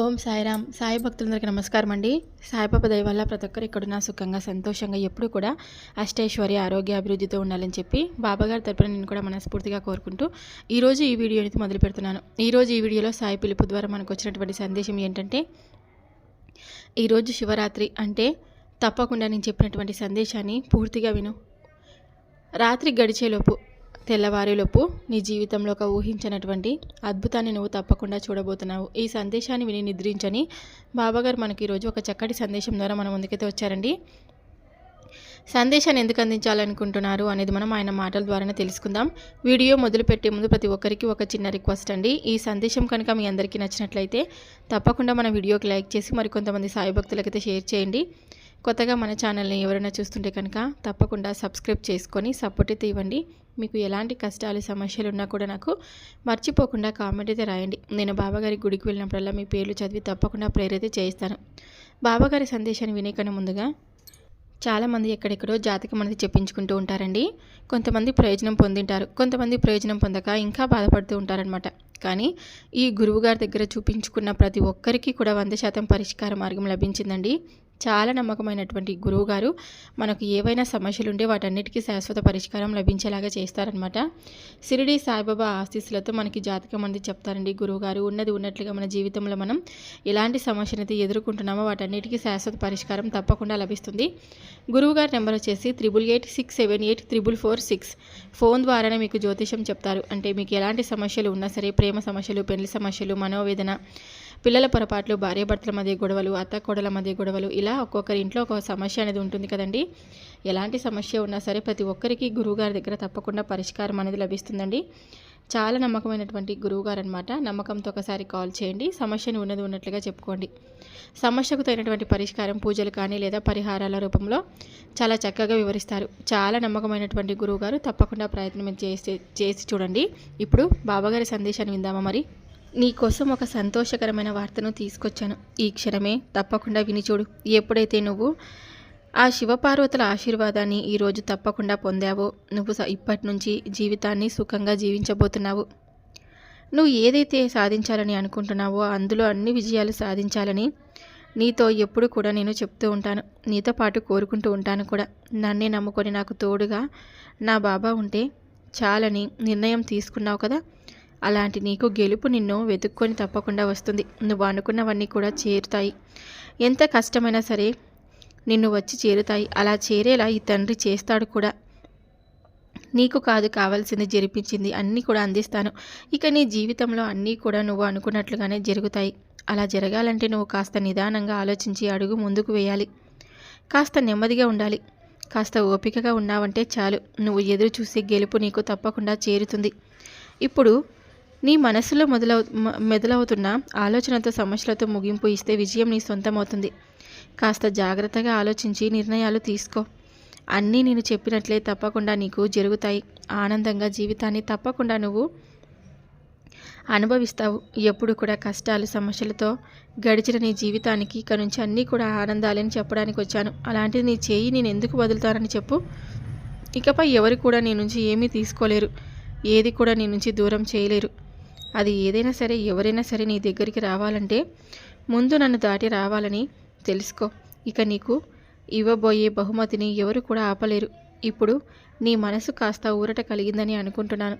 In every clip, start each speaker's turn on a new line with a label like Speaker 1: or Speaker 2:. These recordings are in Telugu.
Speaker 1: ఓం సాయిరామ్. సాయి భక్తులందరికీ నమస్కారం అండి. సాయిబాబా దయ వల్ల ప్రతి ఒక్కరు ఇక్కడున్న సుఖంగా సంతోషంగా ఎప్పుడు కూడా అష్టైశ్వర్య ఆరోగ్య అభివృద్ధితో ఉండాలని చెప్పి బాబాగారి తరపున నేను కూడా మనస్ఫూర్తిగా కోరుకుంటూ ఈరోజు ఈ వీడియో మొదలు పెడుతున్నాను. ఈరోజు ఈ వీడియోలో సాయి పిలుపు ద్వారా మనకు వచ్చినటువంటి సందేశం ఏంటంటే ఈరోజు శివరాత్రి అంటే తప్పకుండా నేను చెప్పినటువంటి సందేశాన్ని పూర్తిగా విను. రాత్రి గడిచేలోపు తెల్లవారేలోపు నీ జీవితంలో ఒక ఊహించినటువంటి అద్భుతాన్ని నువ్వు తప్పకుండా చూడబోతున్నావు. ఈ సందేశాన్ని విని నిద్రించని బాబాగారు మనకి ఈరోజు ఒక చక్కటి సందేశం ద్వారా మన ముందుకైతే వచ్చారండి. సందేశాన్ని ఎందుకు అందించాలనుకుంటున్నారు అనేది మనం ఆయన మాటల ద్వారానే తెలుసుకుందాం. వీడియో మొదలుపెట్టే ముందు ప్రతి ఒక్కరికి ఒక చిన్న రిక్వెస్ట్ అండి. ఈ సందేశం కనుక మీ అందరికీ నచ్చినట్లయితే తప్పకుండా మన వీడియోకి లైక్ చేసి మరికొంతమంది సాయి భక్తులకైతే షేర్ చేయండి. కొత్తగా మన ఛానల్ని ఎవరైనా చూస్తుంటే కనుక తప్పకుండా సబ్స్క్రైబ్ చేసుకొని సపోర్ట్ అయితే ఇవ్వండి. మీకు ఎలాంటి కష్టాలు సమస్యలు ఉన్నా కూడా నాకు మర్చిపోకుండా కామెంట్ అయితే రాయండి. నేను బాబాగారి గుడికి వెళ్ళినప్పుడల్లా మీ పేర్లు చదివి తప్పకుండా ప్రేరిత చేయిస్తాను. బాబాగారి సందేశాన్ని వినేకన్నా ముందుగా చాలామంది ఎక్కడెక్కడో జాతకం అనేది చెప్పించుకుంటూ ఉంటారండి. కొంతమంది ప్రయోజనం పొందింటారు. కొంతమంది ప్రయోజనం పొందక ఇంకా బాధపడుతూ ఉంటారనమాట కానీ ఈ గురువుగారి దగ్గర చూపించుకున్న ప్రతి ఒక్కరికి కూడా వంద శాతం పరిష్కార మార్గం లభించిందండి. చాలా నమ్మకమైనటువంటి గురువు గారు మనకు ఏవైనా సమస్యలు ఉంటే వాటన్నిటికీ శాశ్వత పరిష్కారం లభించేలాగా చేస్తారనమాట సిరిడి సాయిబాబా ఆశీస్సులతో మనకి జాతకం అనేది చెప్తారండి గురువుగారు. ఉన్నది ఉన్నట్లుగా మన జీవితంలో మనం ఎలాంటి సమస్యను అయితే ఎదుర్కొంటున్నామో వాటన్నిటికీ శాశ్వత పరిష్కారం తప్పకుండా లభిస్తుంది. గురువుగారి నెంబర్ వచ్చేసి triple eight six seven eight triple four six. Phone ద్వారానే మీకు జ్యోతిషం చెప్తారు. అంటే మీకు ఎలాంటి సమస్యలు ఉన్నా సరే ప్రేమ సమస్యలు పెళ్ళి సమస్యలు మనోవేదన పిల్లల పొరపాట్లు భార్యాభర్తల మధ్య గొడవలు అత్త కోడల మధ్య గొడవలు ఇలా ఒక్కొక్కరి ఇంట్లో ఒక సమస్య అనేది ఉంటుంది కదండి. ఎలాంటి సమస్య ఉన్నా సరే ప్రతి ఒక్కరికి గురువుగారి దగ్గర తప్పకుండా పరిష్కారం అనేది లభిస్తుందండి. చాలా నమ్మకమైనటువంటి గురువుగారు అనమాట నమ్మకంతో ఒకసారి కాల్ చేయండి. సమస్యను ఉన్నది ఉన్నట్లుగా చెప్పుకోండి. సమస్యకు తగినటువంటి పరిష్కారం పూజలు కానీ లేదా పరిహారాల రూపంలో చాలా చక్కగా వివరిస్తారు. చాలా నమ్మకమైనటువంటి గురువుగారు తప్పకుండా ప్రయత్నం చేసి చేసి చూడండి. ఇప్పుడు బాబాగారి సందేశాన్ని విందామా మరి? నీకోసం ఒక సంతోషకరమైన వార్తను తీసుకొచ్చాను. ఈ క్షణమే తప్పకుండా విని చూడు. ఎప్పుడైతే నువ్వు ఆ శివపార్వతుల ఆశీర్వాదాన్ని ఈరోజు తప్పకుండా పొందావో నువ్వు ఇప్పటి నుంచి జీవితాన్ని సుఖంగా జీవించబోతున్నావు. నువ్వు ఏదైతే సాధించాలని అనుకుంటున్నావో అందులో అన్ని విజయాలు సాధించాలని నీతో ఎప్పుడు కూడా నేను చెప్తూ ఉంటాను. నీతో పాటు కోరుకుంటూ ఉంటాను కూడా. నన్నే నమ్ముకొని నాకు తోడుగా నా బాబా ఉంటే చాలని నిర్ణయం తీసుకున్నావు కదా? అలాంటి నీకు గెలుపు నిన్ను వెతుక్కొని తప్పకుండా వస్తుంది. నువ్వు అనుకున్నవన్నీ కూడా చేరుతాయి. ఎంత కష్టమైనా సరే నిన్ను వచ్చి చేరుతాయి. అలా చేరేలా ఈ తండ్రి చేస్తాడు కూడా. నీకు కాదు కావాల్సింది జరిపించింది. అన్నీ కూడా అందిస్తాను. ఇక నీ జీవితంలో అన్నీ కూడా నువ్వు అనుకున్నట్లుగానే జరుగుతాయి. అలా జరగాలంటే నువ్వు కాస్త నిదానంగా ఆలోచించి అడుగు ముందుకు వేయాలి. కాస్త నెమ్మదిగా ఉండాలి. కాస్త ఓపికగా ఉన్నావంటే చాలు. నువ్వు ఎదురు చూసి గెలుపు నీకు తప్పకుండా చేరుతుంది. ఇప్పుడు నీ మనసులో మొదలవు మెదలవుతున్న ఆలోచనతో సమస్యలతో ముగింపు ఇస్తే విజయం నీ సొంతమవుతుంది. కాస్త జాగ్రత్తగా ఆలోచించి నిర్ణయాలు తీసుకో. అన్నీ నేను చెప్పినట్లే తప్పకుండా నీకు జరుగుతాయి. ఆనందంగా జీవితాన్ని తప్పకుండా నువ్వు అనుభవిస్తావు. ఎప్పుడు కూడా కష్టాలు సమస్యలతో గడిచిన నీ జీవితానికి ఇక నుంచి అన్నీ కూడా ఆనందాలని చెప్పడానికి వచ్చాను. అలాంటిది నీ చేయి నేను ఎందుకు వదులుతానని చెప్పు. ఇకపై ఎవరు కూడా నీ నుంచి ఏమీ తీసుకోలేరు. ఏది కూడా నీ నుంచి దూరం చేయలేరు. అది ఏదైనా సరే ఎవరైనా సరే నీ దగ్గరికి రావాలంటే ముందు నన్ను దాటి రావాలని తెలుసుకో. ఇక నీకు ఇవ్వబోయే బహుమతిని ఎవరు కూడా ఆపలేరు. ఇప్పుడు నీ మనసు కాస్త ఊరట కలిగిందని అనుకుంటున్నాను.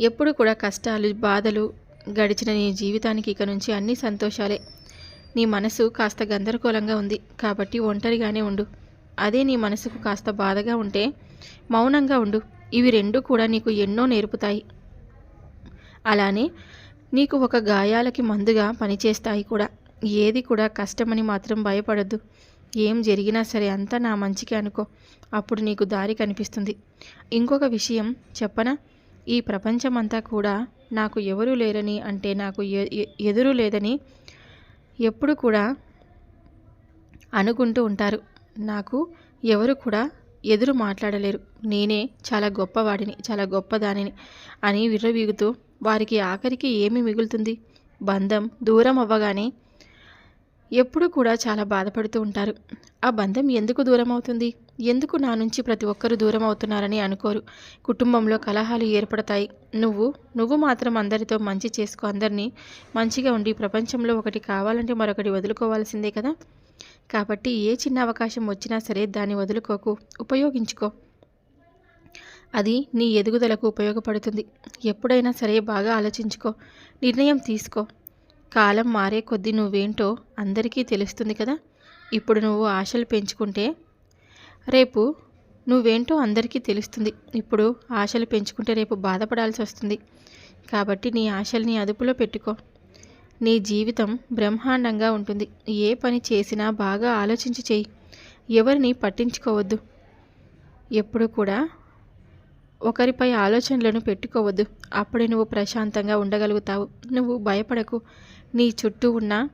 Speaker 1: ఎప్పుడు కూడా కష్టాలు బాధలు గడిచిన నీ జీవితానికి ఇక నుంచి అన్ని సంతోషాలే. నీ మనసు కాస్త గందరగోళంగా ఉంది కాబట్టి ఒంటరిగానే ఉండు. అదే నీ మనసుకు కాస్త బాధగా ఉంటే మౌనంగా ఉండు. ఇవి రెండు కూడా నీకు ఎన్నో నేర్పుతాయి. అలానే నీకు ఒక గాయాలకి మందుగా పనిచేస్తాయి కూడా. ఏది కూడా కష్టమని మాత్రం భయపడద్దు. ఏం జరిగినా సరే అంతా నా మంచికి అనుకో. అప్పుడు నీకు దారి కనిపిస్తుంది. ఇంకొక విషయం చెప్పనా? ఈ ప్రపంచమంతా కూడా నాకు ఎవరు లేరని అంటే నాకు ఎదురు లేదని ఎప్పుడు కూడా అనుకుంటూ ఉంటారు. నాకు ఎవరు కూడా ఎదురు మాట్లాడలేరు. నేనే చాలా గొప్పవాడిని చాలా గొప్పదానిని అని విర్రవీగుతూ వారికి ఆఖరికి ఏమి మిగులుతుంది? బంధం దూరం అవ్వగానే ఎప్పుడూ కూడా చాలా బాధపడుతూ ఉంటారు. ఆ బంధం ఎందుకు దూరం అవుతుంది? ఎందుకు నా నుంచి ప్రతి ఒక్కరూ దూరం అవుతున్నారని అనుకోరు. కుటుంబంలో కలహాలు ఏర్పడతాయి. నువ్వు నువ్వు మాత్రం అందరితో మంచి చేసుకో. అందరినీ మంచిగా ఉండి ప్రపంచంలో ఒకటి కావాలంటే మరొకటి వదులుకోవాల్సిందే కదా? కాబట్టి ఏ చిన్న అవకాశం వచ్చినా సరే దాన్ని వదులుకోకు. ఉపయోగించుకో. అది నీ ఎదుగుదలకు ఉపయోగపడుతుంది. ఎప్పుడైనా సరే బాగా ఆలోచించుకో. నిర్ణయం తీసుకో. కాలం మారే కొద్దీ నువ్వేంటో అందరికీ తెలుస్తుంది కదా. ఇప్పుడు నువ్వు ఆశలు పెంచుకుంటే రేపు నువ్వేంటో అందరికీ తెలుస్తుంది. ఇప్పుడు ఆశలు పెంచుకుంటే రేపు బాధపడాల్సి వస్తుంది. కాబట్టి నీ ఆశల్ని అదుపులో పెట్టుకో. నీ జీవితం బ్రహ్మాండంగా ఉంటుంది. ఏ పని చేసినా బాగా ఆలోచించి చెయ్యి. ఎవరిని పట్టించుకోవద్దు. ఎప్పుడు కూడా ఒకరిపై ఆలోచనలను పెట్టుకోవద్దు. అప్పుడే నువ్వు ప్రశాంతంగా ఉండగలుగుతావు. నువ్వు భయపడకు. నీ చుట్టూ ఉన్న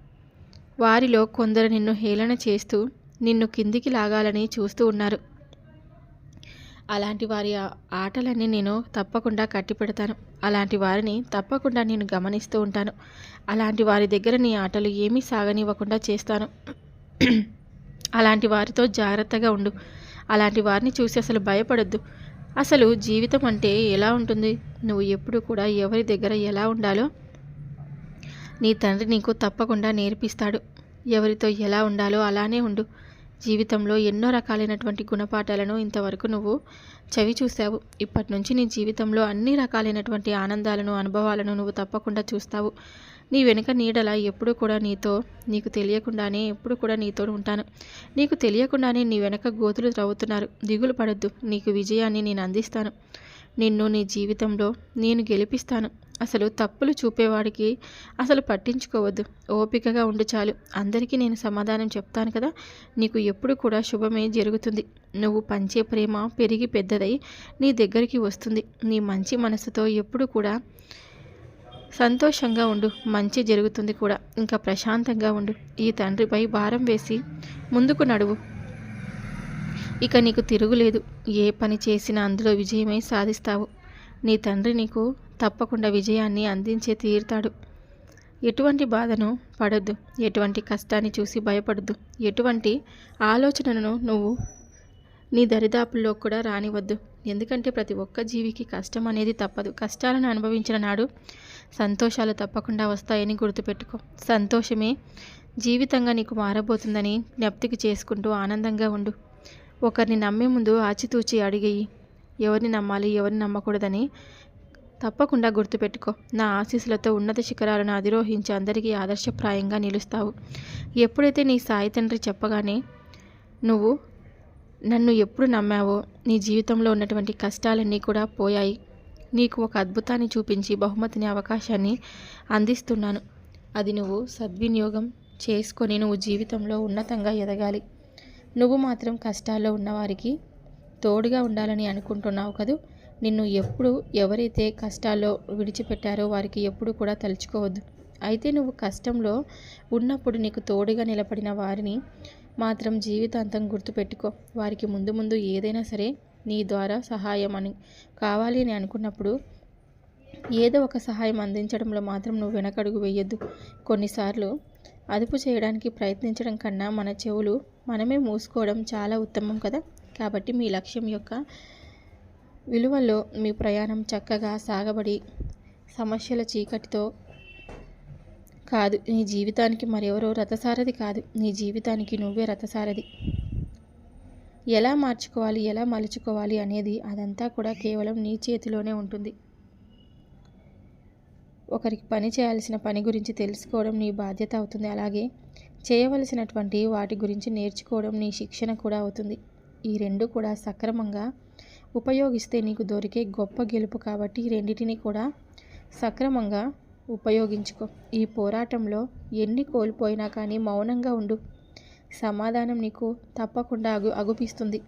Speaker 1: వారిలో కొందరు నిన్ను హేళన చేస్తూ నిన్ను కిందికి లాగాలని చూస్తూ ఉన్నారు. అలాంటి వారి ఆటలన్నీ నేను తప్పకుండా కట్టిపెడతాను. అలాంటి వారిని తప్పకుండా నేను గమనిస్తూ ఉంటాను. అలాంటి వారి దగ్గర నీ ఆటలు ఏమీ సాగనివ్వకుండా చేస్తాను. అలాంటి వారితో జాగ్రత్తగా ఉండు. అలాంటి వారిని చూసి అసలు భయపడొద్దు. అసలు జీవితం అంటే ఎలా ఉంటుంది? నువ్వు ఎప్పుడు కూడా ఎవరి దగ్గర ఎలా ఉండాలో నీ తండ్రి నీకు తప్పకుండా నేర్పిస్తాడు. ఎవరితో ఎలా ఉండాలో అలానే ఉండు. జీవితంలో ఎన్నో రకాలైనటువంటి గుణపాఠాలను ఇంతవరకు నువ్వు చవి చూసావు ఇప్పటి నుంచి నీ జీవితంలో అన్ని రకాలైనటువంటి ఆనందాలను అనుభవాలను నువ్వు తప్పకుండా చూస్తావు. నీ వెనుక నీడల ఎప్పుడు కూడా నీతో నీకు తెలియకుండానే ఎప్పుడు కూడా నీతో ఉంటాను. నీకు తెలియకుండానే నీ వెనక గోతులు త్రవ్వుతున్నారు. దిగులు పడద్దు. నీకు విజయాన్ని నేను అందిస్తాను. నిన్ను నీ జీవితంలో నేను గెలిపిస్తాను. అసలు తప్పులు చూపేవాడికి అసలు పట్టించుకోవద్దు. ఓపికగా ఉండు చాలు. అందరికీ నేను సమాధానం చెప్తాను కదా. నీకు ఎప్పుడు కూడా శుభమే జరుగుతుంది. నువ్వు పంచే ప్రేమ పెరిగి పెద్దదై నీ దగ్గరికి వస్తుంది. నీ మంచి మనసుతో ఎప్పుడు కూడా సంతోషంగా ఉండు. మంచి జరుగుతుంది కూడా. ఇంకా ప్రశాంతంగా ఉండు. ఈ తండ్రిపై భారం వేసి ముందుకు నడువు. ఇక నీకు తిరుగులేదు. ఏ పని చేసినా అందులో విజయమై సాధిస్తావు. నీ తండ్రి నీకు తప్పకుండా విజయాన్ని అందించే తీరుతాడు. ఎటువంటి బాధను పడద్దు. ఎటువంటి కష్టాన్ని చూసి భయపడద్దు. ఎటువంటి ఆలోచనను నువ్వు నీ దరిదాపుల్లో కూడా రానివద్దు. ఎందుకంటే ప్రతి ఒక్క జీవికి కష్టం అనేది తప్పదు. కష్టాలను అనుభవించిన నాడు సంతోషాలు తప్పకుండా వస్తాయని గుర్తుపెట్టుకో. సంతోషమే జీవితంగా నీకు మారబోతుందని జ్ఞప్తికి చేసుకుంటూ ఆనందంగా ఉండు. ఒకరిని నమ్మే ముందు ఆచితూచి అడిగేయి. ఎవరిని నమ్మాలి ఎవరిని నమ్మకూడదని తప్పకుండా గుర్తుపెట్టుకో. నా ఆశీస్సులతో ఉన్నత శిఖరాలను అధిరోహించి అందరికీ ఆదర్శప్రాయంగా నిలుస్తావు. ఎప్పుడైతే నీ సాయి తండ్రి చెప్పగానే నువ్వు నన్ను ఎప్పుడు నమ్మావో నీ జీవితంలో ఉన్నటువంటి కష్టాలన్నీ కూడా పోయాయి. నీకు ఒక అద్భుతాన్ని చూపించి బహుమతిని అవకాశాన్ని అందిస్తున్నాను. అది నువ్వు సద్వినియోగం చేసుకొని నువ్వు జీవితంలో ఉన్నతంగా ఎదగాలి. నువ్వు మాత్రం కష్టాల్లో ఉన్నవారికి తోడుగా ఉండాలని అనుకుంటున్నావు కదూ? నిన్ను ఎప్పుడు ఎవరైతే కష్టాల్లో విడిచిపెట్టారో వారికి ఎప్పుడు కూడా తలుచుకోవద్దు. అయితే నువ్వు కష్టంలో ఉన్నప్పుడు నీకు తోడుగా నిలబడిన వారిని మాత్రం జీవితాంతం గుర్తుపెట్టుకో. వారికి ముందు ముందు ఏదైనా సరే నీ ద్వారా సహాయం అని కావాలి అని అనుకున్నప్పుడు ఏదో ఒక సహాయం అందించడంలో మాత్రం నువ్వు వెనకడుగు వేయొద్దు. కొన్నిసార్లు అదుపు చేయడానికి ప్రయత్నించడం కన్నా మన చెవులు మనమే మూసుకోవడం చాలా ఉత్తమం కదా. కాబట్టి మీ లక్ష్యం యొక్క విలువల్లో మీ ప్రయాణం చక్కగా సాగబడి సమస్యల చీకటితో కాదు. నీ జీవితానికి మరెవరో రథసారథి కాదు. నీ జీవితానికి నువ్వే రథసారథి. ఎలా మార్చుకోవాలి ఎలా మలుచుకోవాలి అనేది అదంతా కూడా కేవలం నీ చేతిలోనే ఉంటుంది. ఒకరికి పని చేయాల్సిన పని గురించి తెలుసుకోవడం నీ బాధ్యత అవుతుంది. అలాగే చేయవలసినటువంటి వాటి గురించి నేర్చుకోవడం నీ శిక్షణ కూడా అవుతుంది. ఈ రెండు కూడా సక్రమంగా ఉపయోగిస్తే నీకు దొరికే గొప్ప గెలుపు కాబట్టి రెండింటిని కూడా సక్రమంగా ఉపయోగించుకో. ఈ పోరాటంలో ఎన్ని కోల్పోయినా కానీ మౌనంగా ఉండు. సమాధానం నీకు తప్పకుండా అగు అగుపిస్తుంది.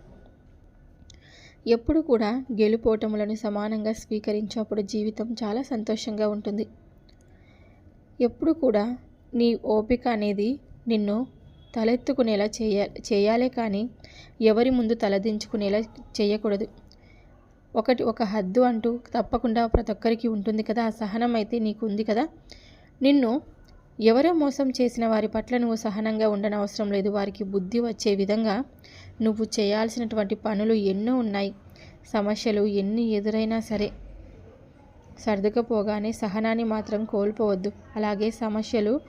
Speaker 1: ఎప్పుడు కూడా గెలుపోటములను సమానంగా స్వీకరించేప్పుడు జీవితం చాలా సంతోషంగా ఉంటుంది. ఎప్పుడు కూడా నీ ఓపిక అనేది నిన్ను తలెత్తుకునేలా చేయ చేయాలే కానీ ఎవరి ముందు తలదించుకునేలా చేయకూడదు. ఒకటి ఒక హద్దు అంటూ తప్పకుండా ప్రతి ఒక్కరికి ఉంటుంది కదా ఆ సహనం అయితే నీకు ఉంది కదా. నిన్ను ఎవరో మోసం చేసిన వారి పట్ల నువ్వు సహనంగా ఉండనవసరం లేదు. వారికి బుద్ధి వచ్చే విధంగా నువ్వు చేయాల్సినటువంటి పనులు ఎన్నో ఉన్నాయి. సమస్యలు ఎన్ని ఎదురైనా సరే సర్దుకపోగానే సహనాన్ని మాత్రం కోల్పోవద్దు. అలాగే సమస్యలు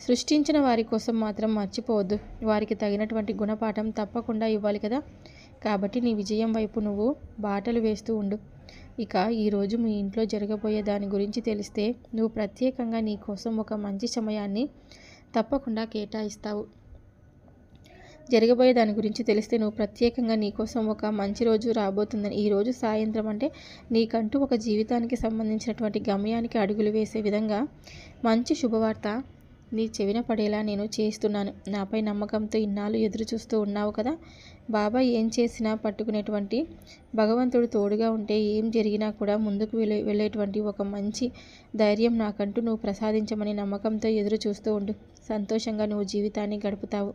Speaker 1: సృష్టించిన వారి కోసం మాత్రం మర్చిపోవద్దు. వారికి తగినటువంటి గుణపాఠం తప్పకుండా ఇవ్వాలి కదా. కాబట్టి నీ విజయం వైపు నువ్వు బాటలు వేస్తూ ఉండు. ఇక ఈరోజు మీ ఇంట్లో జరగబోయే దాని గురించి తెలిస్తే నువ్వు ప్రత్యేకంగా నీ కోసం ఒక మంచి సమయాన్ని తప్పకుండా కేటాయిస్తావు. జరగబోయే దాని గురించి తెలిస్తే నువ్వు ప్రత్యేకంగా నీకోసం ఒక మంచి రోజు రాబోతుందని. ఈరోజు సాయంత్రం అంటే నీకంటూ ఒక జీవితానికి సంబంధించినటువంటి గమ్యానికి అడుగులు వేసే విధంగా మంచి శుభవార్త నీ చెవిన పడేలా నేను చేస్తున్నాను. నాపై నమ్మకంతో ఇన్నాళ్ళు ఎదురు చూస్తూ ఉన్నావు కదా? బాబా ఏం చేసినా పట్టుకునేటువంటి భగవంతుడు తోడుగా ఉంటే ఏం జరిగినా కూడా ముందుకు వెళ్ళే వెళ్ళేటువంటి ఒక మంచి ధైర్యం నాకంటూ నువ్వు ప్రసాదించమని నమ్మకంతో ఎదురు చూస్తూ ఉండు. సంతోషంగా నువ్వు జీవితాన్ని గడుపుతావు.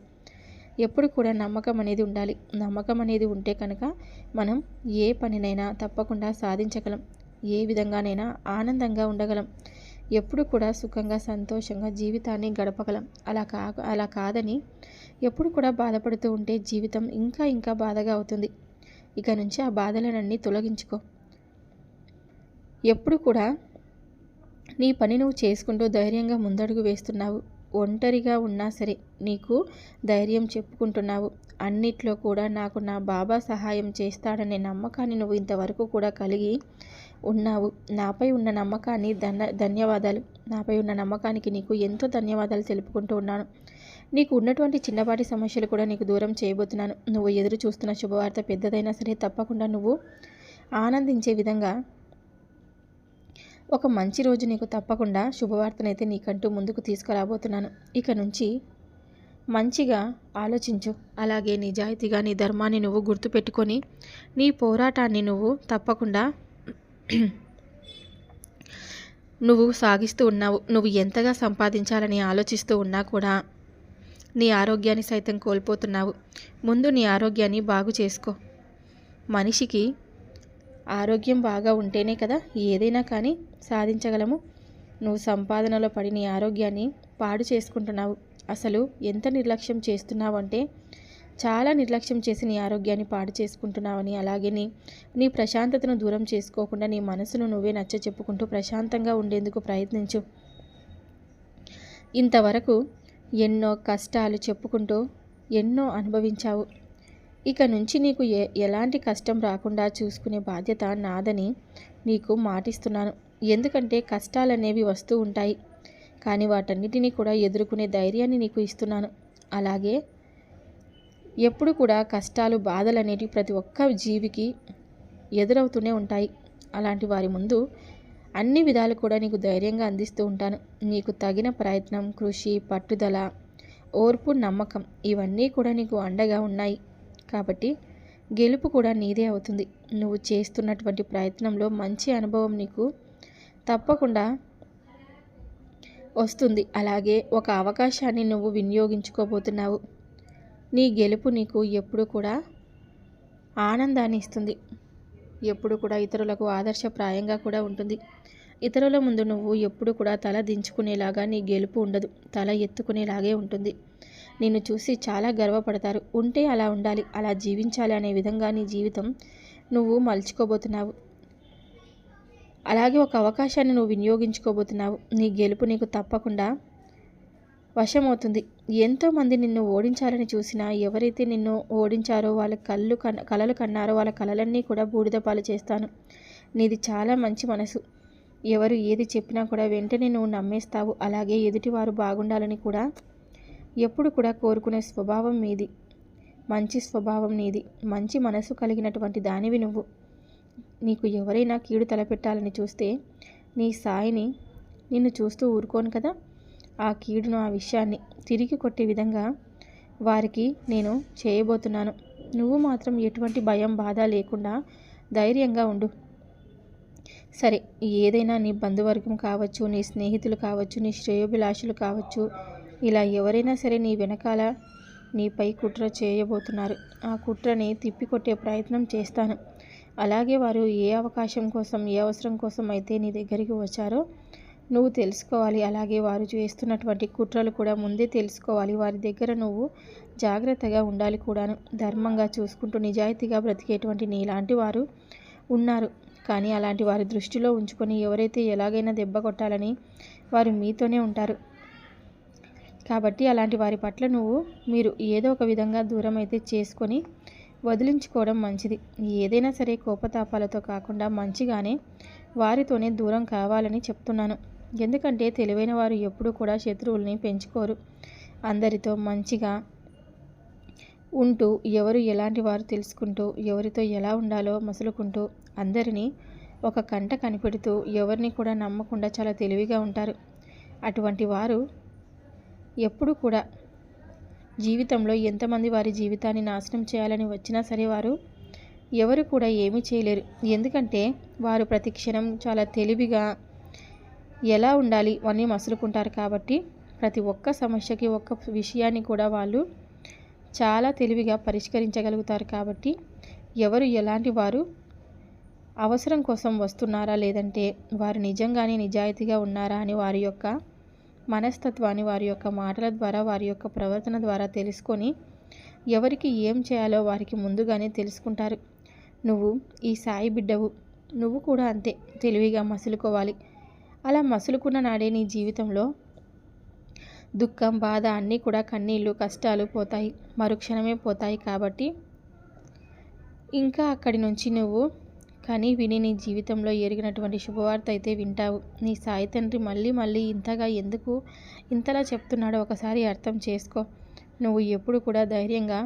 Speaker 1: ఎప్పుడు కూడా నమ్మకం అనేది ఉండాలి. నమ్మకం అనేది ఉంటే కనుక మనం ఏ పనినైనా తప్పకుండా సాధించగలం. ఏ విధంగానైనా ఆనందంగా ఉండగలం. ఎప్పుడు కూడా సుఖంగా సంతోషంగా జీవితాన్ని గడపగలం. అలా కా అలా కాదని ఎప్పుడు కూడా బాధపడుతూ ఉంటే జీవితం ఇంకా ఇంకా బాధగా అవుతుంది. ఇక నుంచి ఆ బాధలనన్నీ తొలగించుకో. ఎప్పుడు కూడా నీ పని నువ్వు చేసుకుంటూ ధైర్యంగా ముందడుగు వేస్తున్నావు. ఒంటరిగా ఉన్నా సరే నీకు ధైర్యం చెప్పుకుంటున్నావు. అన్నిట్లో కూడా నాకు నా బాబా సహాయం చేస్తాడనే నమ్మకాన్ని నువ్వు ఇంతవరకు కూడా కలిగి ఉన్నావు. నాపై ఉన్న నమ్మకాన్ని ధన్య ధన్యవాదాలు. నాపై ఉన్న నమ్మకానికి నీకు ఎంతో ధన్యవాదాలు తెలుపుకుంటూ ఉన్నాను. నీకు ఉన్నటువంటి చిన్నపాటి సమస్యలు కూడా నీకు దూరం చేయబోతున్నాను. నువ్వు ఎదురు చూస్తున్న శుభవార్త పెద్దదైనా సరే తప్పకుండా నువ్వు ఆనందించే విధంగా ఒక మంచి రోజు నీకు తప్పకుండా శుభవార్తనైతే నీకంటూ ముందుకు తీసుకురాబోతున్నాను. ఇక నుంచి మంచిగా ఆలోచించు. అలాగే నిజాయితీగా నీ ధర్మాన్ని నువ్వు గుర్తుపెట్టుకొని నీ పోరాటాన్ని నువ్వు తప్పకుండా నువ్వు సాగిస్తూ ఉన్నావు నువ్వు ఎంతగా సంపాదించాలని ఆలోచిస్తూ ఉన్నా కూడా నీ ఆరోగ్యాన్ని సైతం కోల్పోతున్నావు. ముందు నీ ఆరోగ్యాన్ని బాగు చేసుకో. మనిషికి ఆరోగ్యం బాగా ఉంటేనే కదా ఏదైనా కానీ సాధించగలము. నువ్వు సంపాదనలో పడి నీ ఆరోగ్యాన్ని పాడు చేసుకుంటున్నావు. అసలు ఎంత నిర్లక్ష్యం చేస్తున్నావంటే చాలా నిర్లక్ష్యం చేసి నీ ఆరోగ్యాన్ని పాడు చేసుకుంటున్నావని అలాగే నీ నీ ప్రశాంతతను దూరం చేసుకోకుండా నీ మనసును నువ్వే నచ్చ చెప్పుకుంటూ ప్రశాంతంగా ఉండేందుకు ప్రయత్నించు. ఇంతవరకు ఎన్నో కష్టాలు చెప్పుకుంటూ ఎన్నో అనుభవించావు. ఇక నుంచి నీకు ఏ ఎలాంటి కష్టం రాకుండా చూసుకునే బాధ్యత నాదని నీకు మాటిస్తున్నాను. ఎందుకంటే కష్టాలనేవి వస్తూ ఉంటాయి కానీ వాటన్నిటినీ కూడా ఎదుర్కొనే ధైర్యాన్ని నీకు ఇస్తున్నాను. అలాగే ఎప్పుడు కూడా కష్టాలు బాధలు అనేవి ప్రతి ఒక్క జీవికి ఎదురవుతూనే ఉంటాయి. అలాంటి వారి ముందు అన్ని విధాలు కూడా నీకు ధైర్యంగా అందిస్తూ ఉంటాను. నీకు తగిన ప్రయత్నం కృషి పట్టుదల ఓర్పు నమ్మకం ఇవన్నీ కూడా నీకు అండగా ఉన్నాయి. కాబట్టి గెలుపు కూడా నీదే అవుతుంది. నువ్వు చేస్తున్నటువంటి ప్రయత్నంలో మంచి అనుభవం నీకు తప్పకుండా వస్తుంది. అలాగే ఒక అవకాశాన్ని నువ్వు వినియోగించుకోబోతున్నావు. నీ గెలుపు నీకు ఎప్పుడు కూడా ఆనందాన్ని ఇస్తుంది. ఎప్పుడు కూడా ఇతరులకు ఆదర్శప్రాయంగా కూడా ఉంటుంది. ఇతరుల ముందు నువ్వు ఎప్పుడు కూడా తల దించుకునేలాగా నీ గెలుపు ఉండదు. తల ఎత్తుకునేలాగే ఉంటుంది. నిన్ను చూసి చాలా గర్వపడతారు. ఉంటే అలా ఉండాలి అలా జీవించాలి అనే విధంగా నీ జీవితం నువ్వు మలుచుకోబోతున్నావు. అలాగే ఒక అవకాశాన్ని నువ్వు వినియోగించుకోబోతున్నావు. నీ గెలుపు నీకు తప్పకుండా వశమవుతుంది. ఎంతోమంది నిన్ను ఓడించాలని చూసినా ఎవరైతే నిన్ను ఓడించారో వాళ్ళ కళ్ళు కన్ కలలు కన్నారో వాళ్ళ కలలన్నీ కూడా బూడిదపాలు చేస్తాను. నీది చాలా మంచి మనసు. ఎవరు ఏది చెప్పినా కూడా వెంటనే నువ్వు నమ్మేస్తావు. అలాగే ఎదుటివారు బాగుండాలని కూడా ఎప్పుడు కూడా కోరుకునే స్వభావం మీది. మంచి స్వభావం నీది. మంచి మనసు కలిగినటువంటి దానివి నువ్వు. నీకు ఎవరైనా కీడు తలపెట్టాలని చూస్తే నీ సాయిని నిన్ను చూస్తూ ఊరుకోను కదా? ఆ కీడును ఆ విషయాన్ని తిరిగి కొట్టే విధంగా వారికి నేను చేయబోతున్నాను. నువ్వు మాత్రం ఎటువంటి భయం బాధ లేకుండా ధైర్యంగా ఉండు. సరే ఏదైనా నీ బంధువర్గం కావచ్చు నీ స్నేహితులు కావచ్చు నీ శ్రేయోభిలాషులు కావచ్చు ఇలా ఎవరైనా సరే నీ వెనకాల నీపై కుట్ర చేయబోతున్నారు. ఆ కుట్రని తిప్పికొట్టే ప్రయత్నం చేస్తాను. అలాగే వారు ఏ అవకాశం కోసం ఏ అవసరం కోసం అయితే నీ దగ్గరికి వచ్చారో నువ్వు తెలుసుకోవాలి. అలాగే వారు చేస్తున్నటువంటి కుట్రలు కూడా ముందే తెలుసుకోవాలి. వారి దగ్గర నువ్వు జాగ్రత్తగా ఉండాలి కూడాను. ధర్మంగా చూసుకుంటూ నిజాయితీగా బ్రతికేటువంటి నీలాంటి వారు ఉన్నారు. కానీ అలాంటి వారి దృష్టిలో ఉంచుకొని ఎవరైతే ఎలాగైనా దెబ్బ కొట్టాలని వారు మీతోనే ఉంటారు. కాబట్టి అలాంటి వారి పట్ల నువ్వు మీరు ఏదో ఒక విధంగా దూరం అయితే చేసుకొని వదిలించుకోవడం మంచిది. ఏదైనా సరే కోపతాపాలతో కాకుండా మంచిగానే వారితోనే దూరం కావాలని చెప్తున్నాను. ఎందుకంటే తెలివైన వారు ఎప్పుడూ కూడా శత్రువుల్ని పెంచుకోరు. అందరితో మంచిగా ఉంటూ ఎవరు ఎలాంటి వారు తెలుసుకుంటూ ఎవరితో ఎలా ఉండాలో మసులుకుంటూ అందరినీ ఒక కంట కనిపెడుతూ ఎవరిని కూడా నమ్మకుండా చాలా తెలివిగా ఉంటారు. అటువంటి వారు ఎప్పుడు కూడా జీవితంలో ఎంతమంది వారి జీవితాన్ని నాశనం చేయాలని వచ్చినా సరే వారు ఎవరు కూడా ఏమీ చేయలేరు. ఎందుకంటే వారు ప్రతి క్షణం చాలా తెలివిగా ఎలా ఉండాలి అని మసులుకుంటారు కాబట్టి ప్రతి ఒక్క సమస్యకి ఒక్క విషయాన్ని కూడా వాళ్ళు చాలా తెలివిగా పరిష్కరించగలుగుతారు కాబట్టి ఎవరు ఎలాంటి వారు అవసరం కోసం వస్తున్నారా లేదంటే వారు నిజంగానే నిజాయితీగా ఉన్నారా అని వారి యొక్క మనస్తత్వాన్ని వారి యొక్క మాటల ద్వారా వారి యొక్క ప్రవర్తన ద్వారా తెలుసుకొని ఎవరికి ఏం చేయాలో వారికి ముందుగానే తెలుసుకుంటారు. నువ్వు ఈ సాయి బిడ్డవు. నువ్వు కూడా అంతే తెలివిగా మసులుకోవాలి. అలా మసులుకున్న నాడే నీ జీవితంలో. దుఃఖం బాధ అన్నీ కూడా కన్నీళ్ళు కష్టాలు పోతాయి. మరుక్షణమే పోతాయి కాబట్టి. ఇంకా అక్కడి నుంచి నువ్వు కానీ విని నీ జీవితంలో ఎరిగినటువంటి శుభవార్త అయితే వింటావు. నీ సాయి తండ్రి మళ్ళీ మళ్ళీ ఇంతగా ఎందుకు ఇంతలా చెప్తున్నాడో ఒకసారి అర్థం చేసుకో. నువ్వు ఎప్పుడు కూడా ధైర్యంగా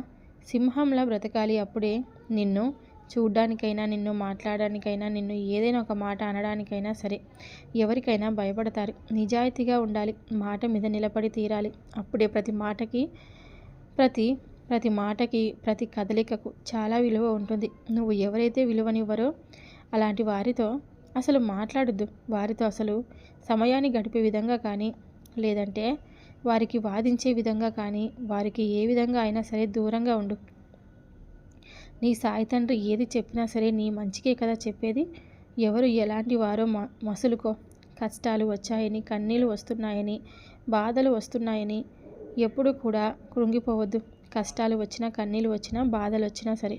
Speaker 1: సింహంలా బ్రతకాలి అప్పుడే నిన్ను చూడ్డానికైనా నిన్ను మాట్లాడడానికైనా నిన్ను ఏదైనా ఒక మాట అనడానికైనా సరే ఎవరికైనా భయపడతారు. నిజాయితీగా ఉండాలి. మాట మీద నిలబడి తీరాలి. అప్పుడే ప్రతి మాటకి ప్రతి ప్రతి మాటకి ప్రతి కదలికకు చాలా విలువ ఉంటుంది. నువ్వు ఎవరైతే విలువనివ్వరో అలాంటి వారితో అసలు మాట్లాడద్దు. వారితో అసలు సమయాన్ని గడిపే విధంగా కానీ లేదంటే వారికి వాదించే విధంగా కానీ వారికి ఏ విధంగా అయినా సరే దూరంగా ఉండు. నీ సాయి తండ్రి ఏది చెప్పినా సరే నీ మంచికే కదా చెప్పేది? ఎవరు ఎలాంటి వారో మసులుకో. కష్టాలు వచ్చాయని కన్నీళ్ళు వస్తున్నాయని బాధలు వస్తున్నాయని ఎప్పుడు కూడా కృంగిపోవద్దు. కష్టాలు వచ్చినా కన్నీళ్ళు వచ్చినా బాధలు వచ్చినా సరే.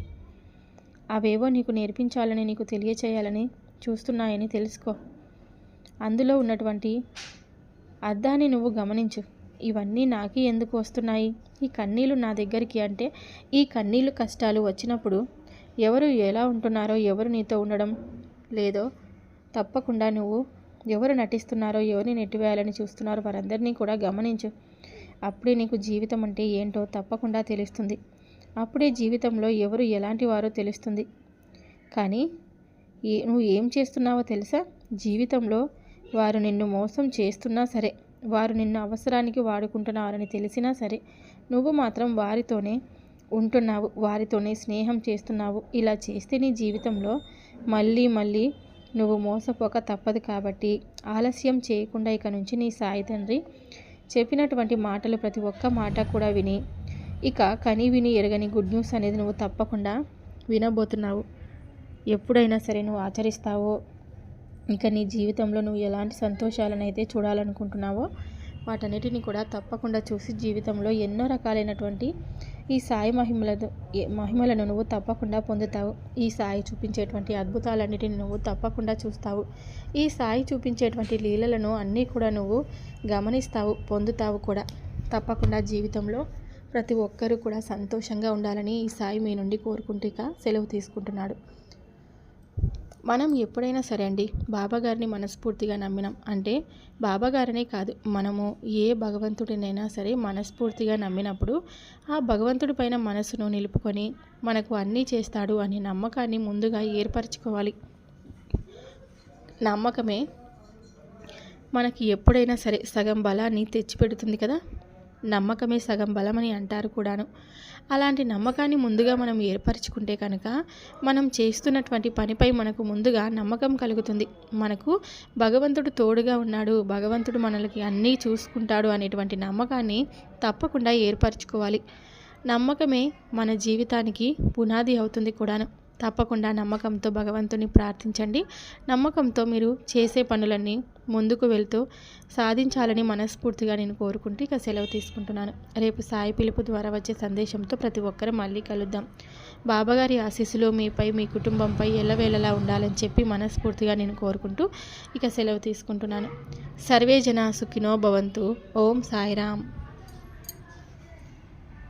Speaker 1: అవేవో నీకు నేర్పించాలని నీకు తెలియచేయాలని చూస్తున్నాయని తెలుసుకో. అందులో ఉన్నటువంటి అర్థాన్ని నువ్వు గమనించు. ఇవన్నీ నాకే ఎందుకు వస్తున్నాయి? ఈ కన్నీళ్ళు నా దగ్గరికి అంటే ఈ కన్నీళ్ళు కష్టాలు వచ్చినప్పుడు ఎవరు ఎలా ఉంటున్నారో ఎవరు నీతో ఉండడం? లేదో తప్పకుండా నువ్వు ఎవరు నటిస్తున్నారో ఎవరిని నెట్టివేయాలని చూస్తున్నారో వారందరినీ కూడా గమనించు. అప్పుడే నీకు జీవితం అంటే ఏంటో తప్పకుండా తెలుస్తుంది. అప్పుడే జీవితంలో ఎవరు ఎలాంటి వారో తెలుస్తుంది. కానీ ఏ నువ్వు ఏం చేస్తున్నావో తెలుసా? జీవితంలో వారు నిన్ను మోసం చేస్తున్నా సరే. వారు నిన్ను అవసరానికి వాడుకుంటున్నారని తెలిసినా సరే నువ్వు మాత్రం వారితోనే ఉంటున్నావు వారితోనే స్నేహం చేస్తున్నావు. ఇలా చేస్తే నీ జీవితంలో మళ్ళీ మళ్ళీ నువ్వు మోసపోక తప్పదు కాబట్టి ఆలస్యం చేయకుండా ఇక నుంచి నీ సాయి తండ్రి చెప్పినటువంటి మాటలు ప్రతి ఒక్క మాట కూడా విని ఇక కని విని ఎరగని గుడ్ న్యూస్ అనేది నువ్వు తప్పకుండా వినబోతున్నావు. ఎప్పుడైనా సరే నువ్వు ఆచరిస్తావో ఇక నీ జీవితంలో నువ్వు ఎలాంటి సంతోషాలను అయితే చూడాలనుకుంటున్నావో వాటన్నిటిని కూడా తప్పకుండా చూసి జీవితంలో ఎన్నో రకాలైనటువంటి ఈ సాయి మహిమలతో మహిమలను నువ్వు తప్పకుండా పొందుతావు. ఈ సాయి చూపించేటువంటి అద్భుతాలన్నిటిని నువ్వు తప్పకుండా చూస్తావు. ఈ సాయి చూపించేటువంటి లీలలను అన్నీ కూడా నువ్వు గమనిస్తావు పొందుతావు కూడా. తప్పకుండా జీవితంలో ప్రతి ఒక్కరూ కూడా సంతోషంగా ఉండాలని ఈ సాయి మీ నుండి కోరుకుంటూ సెలవు తీసుకుంటున్నాడు. మనం ఎప్పుడైనా సరే అండి బాబాగారిని మనస్ఫూర్తిగా నమ్మినాం. అంటే బాబాగారనే కాదు మనము ఏ భగవంతుడినైనా సరే మనస్ఫూర్తిగా నమ్మినప్పుడు ఆ భగవంతుడి పైన మనసును నిలుపుకొని మనకు అన్నీ చేస్తాడు అనే నమ్మకాన్ని ముందుగా ఏర్పరచుకోవాలి. నమ్మకమే మనకి ఎప్పుడైనా సరే సగం బలాన్ని తెచ్చిపెడుతుంది కదా? నమ్మకమే సగం బలమని అంటారు కూడాను. అలాంటి నమ్మకాన్ని ముందుగా మనం ఏర్పరచుకుంటే కనుక మనం చేస్తున్నటువంటి పనిపై మనకు ముందుగా నమ్మకం కలుగుతుంది. మనకు భగవంతుడు తోడుగా ఉన్నాడు భగవంతుడు మనలకి అన్నీ చూసుకుంటాడు అనేటువంటి నమ్మకాన్ని తప్పకుండా ఏర్పరచుకోవాలి. నమ్మకమే మన జీవితానికి పునాది అవుతుంది కూడాను. తప్పకుండా నమ్మకంతో భగవంతుని ప్రార్థించండి. నమ్మకంతో మీరు చేసే పనులన్నీ ముందుకు వెళ్తూ సాధించాలని మనస్ఫూర్తిగా నేను కోరుకుంటూ ఇక సెలవు తీసుకుంటున్నాను. రేపు సాయి పిలుపు ద్వారా వచ్చే సందేశంతో ప్రతి ఒక్కరూ మళ్ళీ కలుద్దాం. బాబాగారి ఆశీస్సులు మీపై మీ కుటుంబంపై ఎల్లవేళలా ఉండాలని చెప్పి మనస్ఫూర్తిగా నేను కోరుకుంటూ ఇక సెలవు తీసుకుంటున్నాను. సర్వే జన సుఖినో భవంతు. ఓం సాయిరామ్.